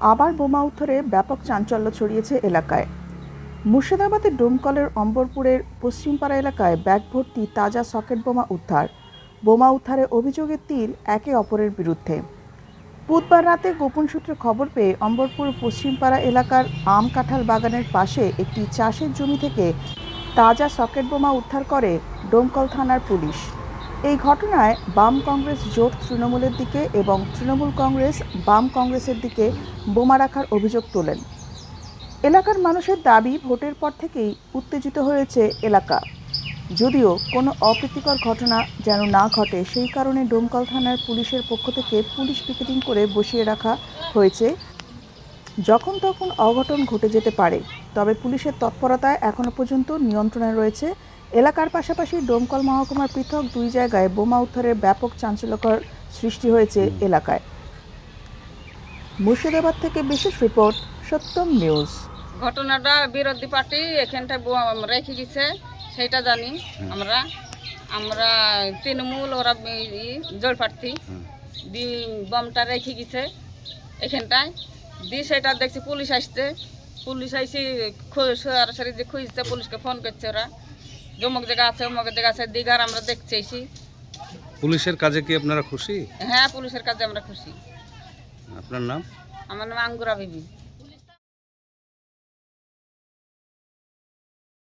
আবার বোমা উত্তরে ব্যাপক চাঞ্চল্য ছড়িয়েছে এলাকায়। মুর্শিদাবাদের ডোমকলের অম্বরপুরের পশ্চিমপাড়া এলাকায় ব্যাগ ভর্তি তাজা সকেট বোমা উদ্ধার। বোমা উদ্ধারে অভিযোগের তীর একে অপরের বিরুদ্ধে। বুধবার রাতে গোপন সূত্রে খবর পেয়ে অম্বরপুর পশ্চিমপাড়া এলাকার আম কাঁঠাল বাগানের পাশে একটি চাষের জমি থেকে তাজা সকেট বোমা উদ্ধার করে ডোমকল থানার পুলিশ। এই ঘটনায় বাম কংগ্রেস জোট তৃণমূলের দিকে এবং তৃণমূল কংগ্রেস বাম কংগ্রেসের দিকে বোমা রাখার অভিযোগ তোলেন। এলাকার মানুষের দাবি ভোটের পর থেকেই উত্তেজিত হয়েছে এলাকা। যদিও কোনো অপ্রীতিকর ঘটনা যেন না ঘটে, সেই কারণে ডোমকল থানার পুলিশের পক্ষ থেকে পুলিশ পিকেটিং করে বসিয়ে রাখা হয়েছে। যখন তখন অঘটন ঘটে যেতে পারে। তবে পুলিশের তৎপরতায় এখনও পর্যন্ত নিয়ন্ত্রণে রয়েছে। এলাকার পাশাপাশি ডোমকল মহকুমার পৃথক দুই জায়গায় বোমা উদ্ধারের ব্যাপক চাঞ্চল্যকর সৃষ্টি হয়েছে এলাকায়। মুর্শিদাবাদ থেকে বিশেষ রিপোর্ট সত্যম নিউজ। ঘটনাটা বিরোধী পার্টি এখানটায় বোম রেখে গেছে সেটা জানি আমরা। আমরা তৃণমূল ওরা জোর প্রার্থী। দি বমটা রেখে গেছে এখানটায়। দি সেটা দেখছি পুলিশ আসছে। পুলিশ আইসি সরাসরি যে খুঁজছে পুলিশকে ফোন করছে ওরা। জমক জায়গা আছে অমুক জায়গা আছে দিঘার আমরা দেখছি এসি পুলিশের কাজে কি আপনারা খুশি? হ্যাঁ পুলিশের কাজে আমরা খুশি। আপনার নাম? আমার নাম আঙ্গুরা বিবি।